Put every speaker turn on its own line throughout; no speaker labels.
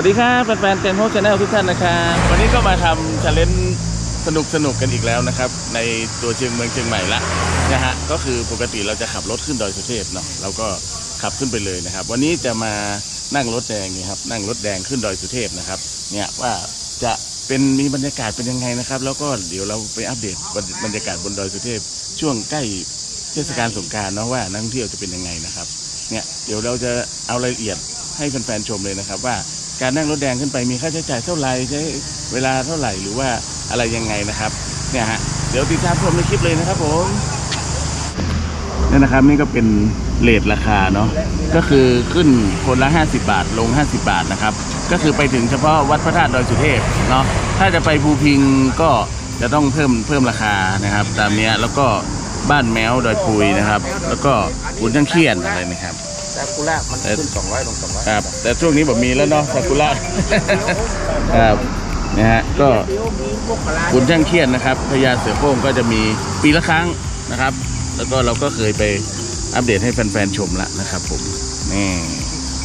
วัสดีครับแฟนๆเต็นโฮชแนลทุกท่านนะครับวันนี้ก็มาทำชาเลนจ์สนุกสนุกๆกันอีกแล้วนะครับ ในตัวเชียงเมืองเชียงใหม่ละนะฮะก็คือปกติเราจะขับรถขึ้นดอยสุเทพเนาะเราก็ขับขึ้นไปเลยนะครับ วันนี้จะมานั่งรถแดงนี่ครับนั่งรถแดงขึ้นดอยสุเทพนะครับ เนี่ยว่าจะเป็นมีบรรยากาศเป็นยังไงนะครับ แล้วก็เดี๋ยวเราไปอัปเดตบรรยากาศบนดอยสุเทพ ช่วงใกล้เทศกาลสงการเนาะว่านักท่องเที่ยวจะเป็นยังไงนะครับเนี่ยเดี๋ยวเราจะเอารายละเอียดให้แฟนๆชมเลยนะครับว่า การนั่งรถแดงขึ้นไปมีค่าใช้จ่ายเท่าไหร่ใช้เวลาเท่าไหร่หรือว่าอะไรยังไงนะครับเนี่ยฮะเดี๋ยวติดตามชมในคลิปเลยนะครับผมนี่นะครับนี่ก็เป็นเลทราคาเนาะก็คือขึ้นคนละ 50 บาทลง 50 บาทนะครับ ก็คือไปถึงเฉพาะวัดพระธาตุดอยสุเทพเนาะถ้าจะไปภูพิงก็จะต้องเพิ่มเพิ่มราคานะครับ ตามเนี้ยแล้วก็ บ้านแมวดอยปุยนะครับ แล้วก็ขุนช่างเขียนอะไรนะครับ
ซากุระมันขึ้นสองร้อยลงสองร้อย
ครับ แต่ช่วงนี้ผมมีแล้วเนาะซากุระครับนะฮะก็ขุนช่างเขียนนะครับพญาเสือโคร่งก็จะมีปีละครั้งนะครับ แล้วก็เราก็เคยไปอัปเดตให้แฟนๆชมแล้วนะครับผมนี่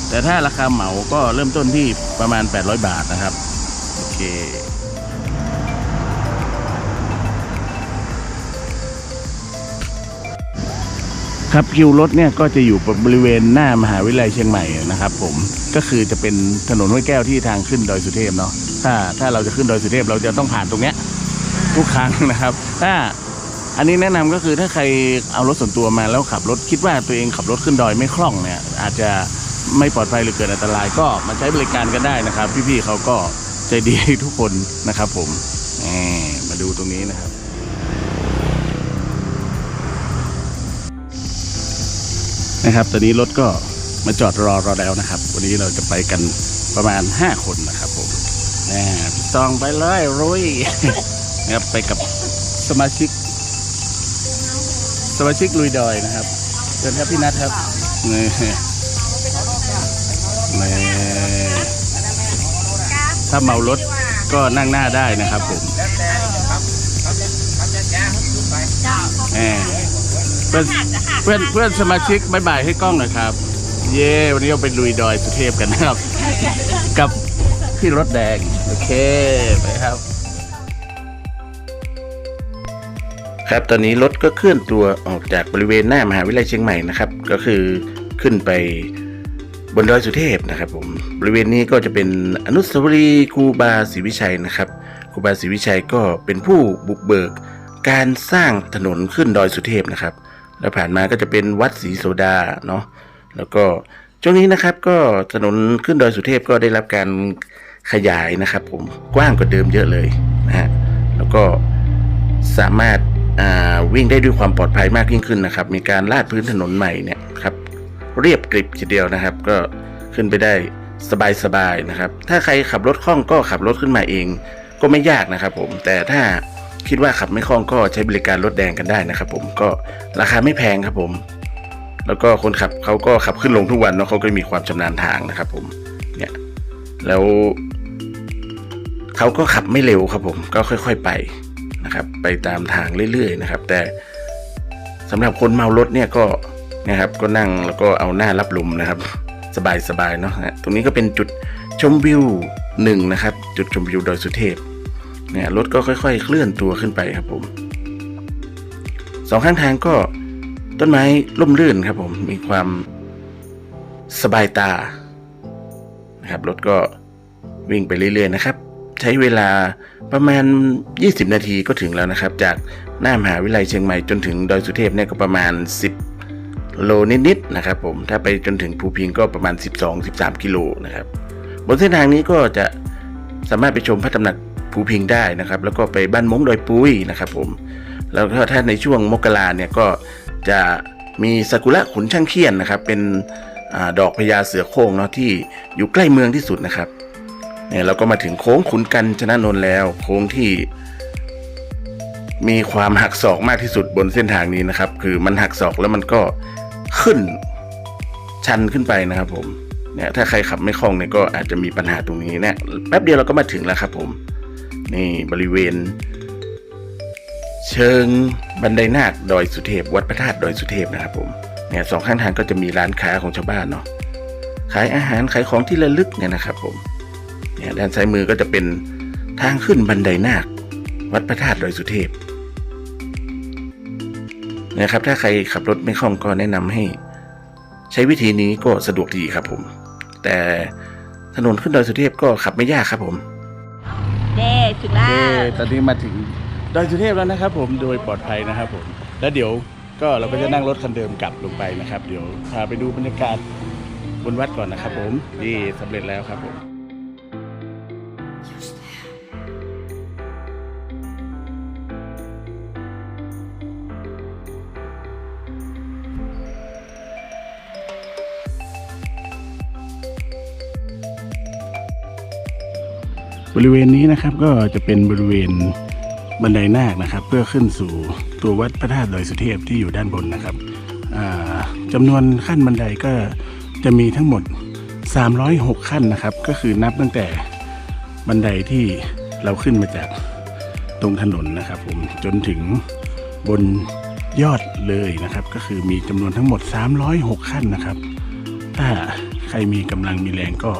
แต่ถ้าราคาเหมาก็เริ่มต้นที่ประมาณ 800 บาทนะครับ โอเค ครับคิวรถเนี่ยก็จะอยู่บริเวณหน้ามหาวิทยาลัยเชียงใหม่นะครับ ผมก็คือจะเป็นถนนห้วยแก้วที่ทางขึ้นดอยสุเทพเนาะถ้าถ้าเราจะขึ้นดอยสุเทพเราจะต้องผ่านตรงเนี้ยทุกครั้งนะครับ ถ้าอันนี้แนะนำก็คือถ้าใครเอารถส่วนตัวมาแล้วขับรถคิดว่าตัวเองขับรถขึ้นดอยไม่คล่องเนี่ย อาจจะไม่ปลอดภัยหรือเกิดอันตรายก็มาใช้บริการกันได้นะครับ พี่ๆเขาก็ใจดีทุกคนนะครับ ผมมาดูตรงนี้นะครับ นะครับ ตอนนี้รถก็มาจอดรอเราแล้วนะครับ วันนี้เราจะไปกันประมาณ 5 คนนะครับผมแหมพี่ซองไปเลยรุยนะครับไปกับสมาชิก สมาชิกลุยดอยนะครับเชิญครับพี่นัทครับนี่นี่ถ้าเมารถก็นั่งหน้าได้นะครับผมแหม เพื่อนเพื่อนเพื่อนสมาชิกบายบายให้กล้องหน่อยครับ เย้วันนี้เราไปลุยดอยสุเทพกันนะครับ กับพี่รถแดง โอเคไปครับ ครับตอนนี้รถก็เคลื่อนตัวออกจากบริเวณหน้ามหาวิทยาลัยเชียงใหม่นะครับ ก็คือขึ้นไปบนดอยสุเทพนะครับผมบริเวณนี้ก็จะเป็นอนุสาวรีย์ครูบาศรีวิชัยนะครับครูบาศรีวิชัยก็เป็นผู้บุกเบิกการสร้างถนนขึ้นดอยสุเทพนะครับ แล้วผ่านมาก็จะเป็นวัดศรีโสดาเนาะแล้วก็ช่วงนี้นะครับก็ถนนขึ้นดอยสุเทพก็ได้รับการขยายนะครับ ผมกว้างกว่าเดิมเยอะเลยนะฮะแล้วก็สามารถวิ่งได้ด้วยความปลอดภัยมากยิ่งขึ้นนะครับ มีการลาดพื้นถนนใหม่เนี่ยครับเรียบกริบทีเดียวนะครับ ก็ขึ้นไปได้สบายๆนะครับ ถ้าใครขับรถคล่องก็ขับรถขึ้นมาเอง ก็ไม่ยากนะครับ ผมแต่ถ้า คิดว่าขับไม่คล่องก็ใช้บริการรถแดงกันได้นะครับ ผมก็ราคาไม่แพงครับผม แล้วก็คนขับเขาก็ขับขึ้นลงทุกวันเนาะเขาก็มีความชำนาญทางนะครับ ผมเนี่ยแล้วเขาก็ขับไม่เร็วครับ ผมก็ค่อย ๆไปนะครับ ไปตามทางเรื่อยๆนะครับ แต่สำหรับคนเมารถเนี่ยก็นะครับ ก็นั่งแล้วก็เอาหน้ารับลมนะครับ สบายๆเนาะฮะตรงนี้ก็เป็นจุดชมวิวหนึ่งนะครับ จุดชมวิวดอยสุเทพ เนี่ยรถก็ค่อยๆ เคลื่อนตัวขึ้นไปครับผมสองข้างทางก็ต้นไม้ร่มรื่นครับผมมีความสบายตานะครับรถก็วิ่งไปเรื่อยๆนะครับ ใช้เวลาประมาณ 20 นาทีก็ถึงแล้วนะครับ จากหน้ามหาวิทยาลัยเชียงใหม่จนถึงดอยสุเทพเนี่ยก็ประมาณ 10 โลนิดๆนะครับผมถ้าไปจนถึงภูพิงก็ประมาณ 12-13 กิโลนะครับ บนเส้นทางนี้ก็จะสามารถไปชมพระตำหนัก ภูพิงได้นะครับ แล้วก็ไปบ้านมงดอยปุ้ยนะครับผมแล้วก็ถ้าในช่วงมกราเนี่ยก็จะมีซากุระขุนช่างเคียนนะครับ เป็นอดอกพญาเสือโคร่งเนาะที่อยู่ใกล้เมืองที่สุดนะครับเนี่ยเราก็มาถึงโค้งขุนกันชนะนนท์แล้ว โค้งที่ มีความหักศอกมากที่สุดบนเส้นทางนี้นะครับ คือมันหักศอกแล้วมันก็ขึ้นชันขึ้นไปนะครับ ผมเนี่ยถ้าใครขับไม่คล่องเนี่ยก็อาจจะมีปัญหาตรงนี้เนี่ยแป๊บเดียวเราก็มาถึงแล้วครับ ผม นี่บริเวณ เชิงบันไดนาคดอยสุเทพ วัดพระธาตุดอยสุเทพนะครับผมเนี่ยสองข้างทางก็จะมีร้านค้าของชาวบ้านเนาะขายอาหารขายของที่ระลึกเนี่ยนะครับผม
เนี่ยด้านซ้ายมือก็จะเป็นทางขึ้นบันไดนาค วัดพระธาตุดอยสุเทพนะครับ ถ้าใครขับรถไม่คล่องก็แนะนำให้ ใช้วิธีนี้ก็สะดวกดีครับผม แต่ถนนขึ้นดอยสุเทพก็ขับไม่ยากครับผม
ถึงแล้
โอ
ว
เคตอนนี้มาถึงดอยสุเทพแล้วนะครับ ผมโดยปลอดภัยนะครับผมแล้วเดี๋ยวก็เราก็จะนั่งรถคันเดิมกลับลงไปนะครับ เดี๋ยวพาไปดูบรรยากาศบนวัดก่อนนะครับ ผมนี่สำเร็จแล้วครับผม บริเวณนี้นะครับก็จะเป็นบริเวณบันไดนาคนะครับ เพื่อขึ้นสู่ตัววัดพระธาตุดอยสุเทพที่อยู่ด้านบนนะครับอ่าจำนวนขั้นบันไดก็จะมีทั้งหมด 306 ขั้นนะครับ ก็คือนับตั้งแต่บันไดที่เราขึ้นมาจากตรงถนนนะครับ ผมจนถึงบนยอดเลยนะครับ ก็คือมีจำนวนทั้งหมด 306 ขั้นนะครับ ถ้าใครมีกำลังมีแรงก็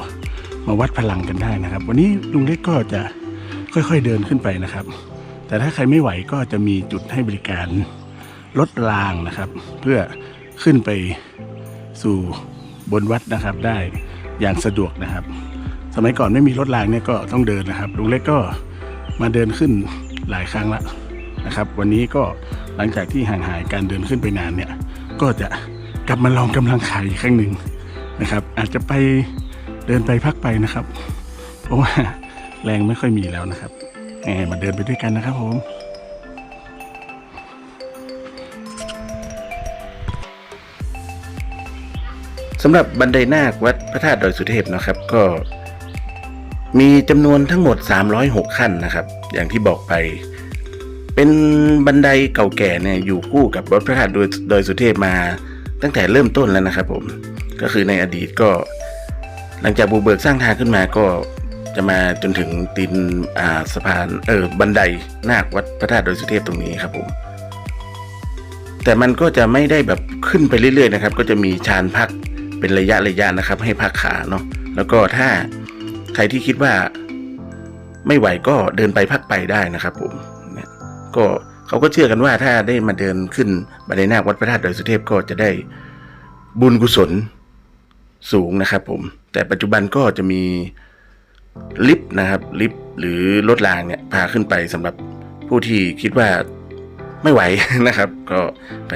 มาวัดพลังกันได้นะครับ วันนี้ลุงเล็กก็จะค่อยๆเดินขึ้นไปนะครับ แต่ถ้าใครไม่ไหวก็จะมีจุดให้บริการรถรางนะครับ เพื่อขึ้นไปสู่บนวัดนะครับได้อย่างสะดวกนะครับ สมัยก่อนไม่มีรถรางเนี่ยก็ต้องเดินนะครับลุงเล็กก็มาเดินขึ้นหลายครั้งละนะครับ วันนี้ก็หลังจากที่ห่างหายการเดินขึ้นไปนานเนี่ย ก็จะกลับมาลองกำลังขายอีกครั้งหนึ่งนะครับ อาจจะไป เดินไปพักไปนะครับ เพราะว่าแรงไม่ค่อยมีแล้วนะครับแหมมาเดินไปด้วยกันนะครับผม
สำหรับบันไดนาควัดพระธาตุดอยสุเทพนะครับ ก็ มีจำนวนทั้งหมด 306 ขั้นนะครับ อย่างที่บอกไปเป็นบันไดเก่าแก่เนี่ยอยู่คู่กับวัดพระธาตุดอยดอยสุเทพมาตั้งแต่เริ่มต้นแล้วนะครับผมก็คือในอดีตก็ หลังจากบูเบิกสร้างทางขึ้นมาก็จะมาจนถึงตีนอ่าสะพานเออบันไดนาควัดพระธาตุดอยสุเทพตรงนี้ครับผมแต่มันก็จะไม่ได้แบบขึ้นไปเรื่อยๆนะครับ ก็จะมีชานพักเป็นระยะระยะนะครับ ให้พักขาเนาะแล้วก็ถ้าใครที่คิดว่าไม่ไหวก็เดินไปพักไปได้นะครับผมเนี่ยก็เขาก็เชื่อกันว่าถ้าได้มาเดินขึ้นบันไดนาควัดพระธาตุดอยสุเทพก็จะได้บุญกุศล สูงนะครับผม แต่ปัจจุบันก็จะมีลิฟต์นะครับลิฟต์หรือรถรางเนี่ยพาขึ้นไปสำหรับผู้ที่คิดว่าไม่ไหวนะครับ ก็ไป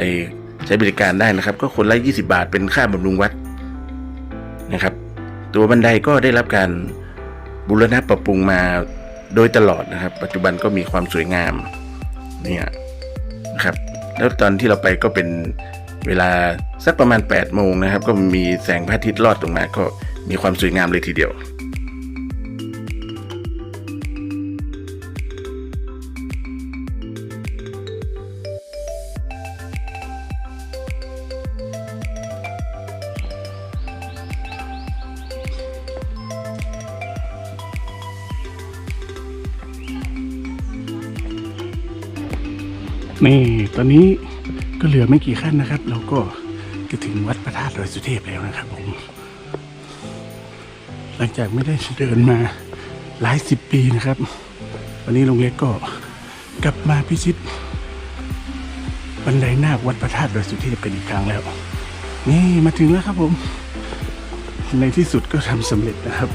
ใช้บริการได้นะครับ ก็คนละ 20 บาทเป็นค่าบำรุงวัดนะครับ ตัวบันไดก็ได้รับการบูรณะปรับปรุงมาโดยตลอดนะครับ ปัจจุบันก็มีความสวยงามเนี่ยนะครับ แล้วตอนที่เราไปก็เป็น เวลาสักประมาณ 8 โมงนะครับ ก็มีแสงพระอาทิตย์ลอดตรงมาก็มีความสวยงามเลยทีเดียว
นี่ตอนนี้ ก็เหลือไม่กี่ขั้นนะครับ เราก็จะถึงวัดพระธาตุดอยสุเทพแล้วนะครับผมหลังจากไม่ได้เดินมาหลายสิบปีนะครับวันนี้ลุงเล็กก็กลับมาพิชิต บันไดนาควัดพระธาตุดอยสุเทพกันอีกครั้งแล้ว นี่มาถึงแล้วครับผม ในที่สุดก็ทำสำเร็จนะครับ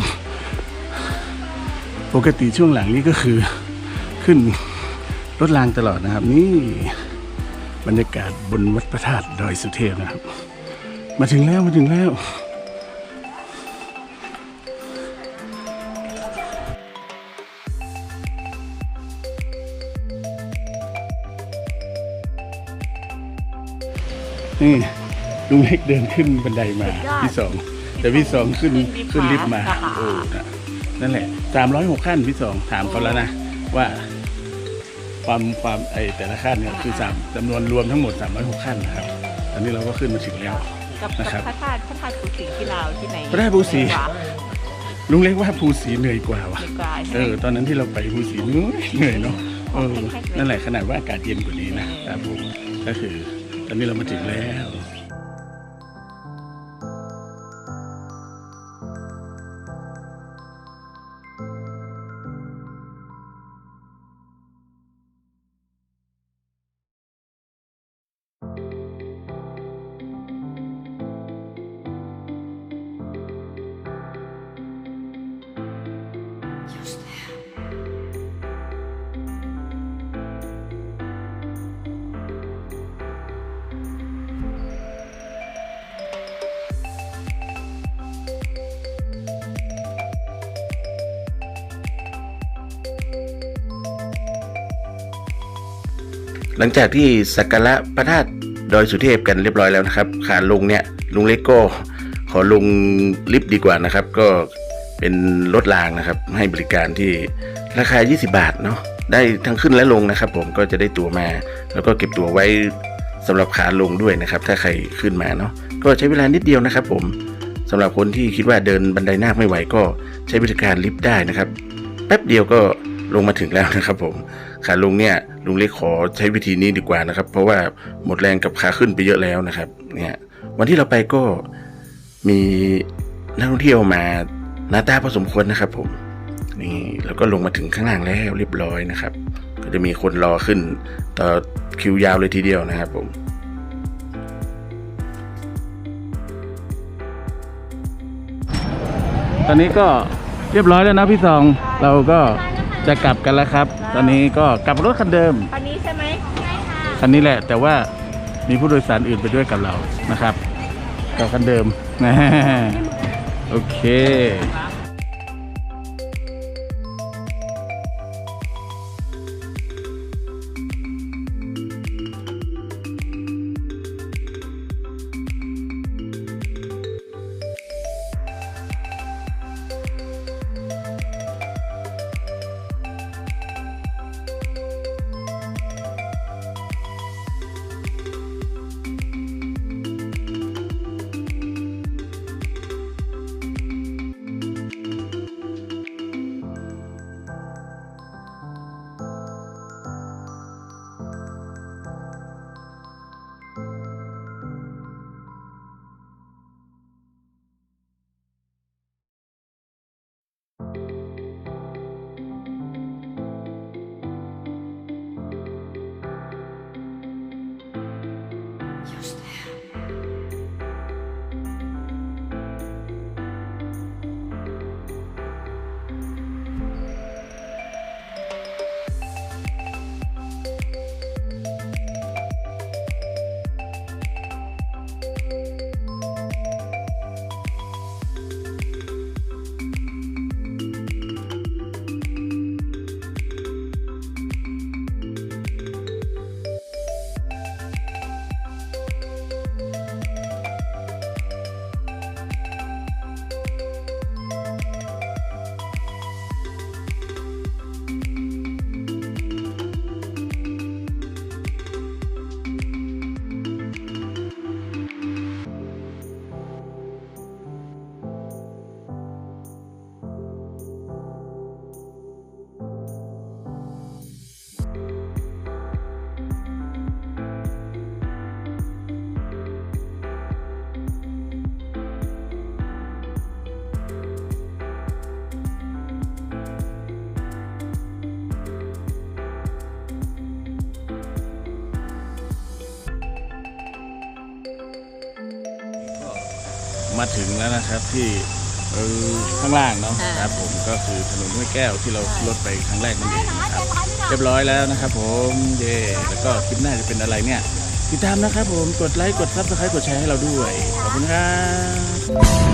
ปกติช่วงหลังนี้ก็คือขึ้นรถรางตลอดนะครับ นี่ บรรยากาศบนวัดพระธาตุดอยสุเทพนะครับ มาถึงแล้วมาถึงแล้วนี่ลุงเล็กเดินขึ้นบันไดมา
สุดยอด
พี่สองแต่พี่สองขึ้น
ขึ้
ขึ้น
นลิ
ลิฟ
ฟต์
ต์มา
มา
โอ้นะนั่นแหละสามร้อยหกขั้นพี่สองถามเขาแล้วนะว่า ความความไอแต่ละขั้นเนี่ยคือสามจำนวนรวมทั้งหมด 306 ขั้นนะครับ ตอนนี้เราก็ขึ้นมาถึงแล้ว
กับ
นะครับ
พระธาตุพระธาตุภูสิงห์ที่เราวที่ไหน
พระธาตุภูสิงห์
ดีกว่า
ลุงเล็กว่าภูสีเหนื่อยกว่าว่ะ
ดีกว่าใช่
เอ
ไหม
อตอนนั้นที่เราไปภูสีเหนื่อยเหนื่อยเนาะเออ
แข็งๆเลย
นั่นแหละขนาดว่าอากาศเย็นกว่านี้นะครับผมก็คือ ตอนนี้เรามาถึงแล้ว หลังจากที่สักการะพระธาตุดอยสุเทพกันเรียบร้อยแล้วนะครับขาลุงเนี่ยลุงเล็กก็ขอลุงลิฟต์ดีกว่านะครับ ก็ เป็นรถรางนะครับ ให้บริการที่ราคา 20 บาทเนาะได้ทั้งขึ้นและลงนะครับ ผมก็จะได้ตั๋วมา แล้วก็เก็บตั๋วไว้สำหรับขาลงด้วยนะครับ ถ้าใครขึ้นมาเนาะก็ใช้เวลานิดเดียวนะครับ ผมสำหรับคนที่คิดว่าเดินบันไดนาคไม่ไหวก็ใช้บริการลิฟต์ได้นะครับ แป๊บเดียวก็ลงมาถึงแล้วนะครับ ผมขาลงเนี่ยลุงเล็กขอใช้วิธีนี้ดีกว่านะครับ เพราะว่าหมดแรงกับขาขึ้นไปเยอะแล้วนะครับ เนี่ย วันที่เราไปก็มีนักท่องเที่ยวมา หน้าตาพอสมควรนะครับผมนี่แล้วก็ลงมาถึงข้างล่างแล้วเรียบร้อยนะครับ ก็จะมีคนรอขึ้นต่อคิวยาวเลยทีเดียวนะครับผม
ตอนนี้ก็เรียบร้อยแล้วนะพี่ซองเราก็จะกลับกันแล้วครับ ตอนนี้ก็กลับรถคันเดิม
คันนี้ใช่ไหมใช่ค่ะ
คันนี้แหละ แต่ว่ามีผู้โดยสารอื่นไปด้วยกับเรานะครับกับคันเดิมนะโอเค มาถึงแล้วนะครับที่เออข้างล่างเนาะ
อ่า
ครับผมก็คือถนนห้วยแก้วที่เรารถไปครั้งแรกนั่นเองนะครับเรียบร้อยแล้วนะครับ ผมเย่แล้วก็คลิปหน้าจะเป็นอะไรเนี่ย ติดตามนะครับผมกดไลค์กดซับสไครต์กดแชร์ให้เราด้วยขอบคุณครับ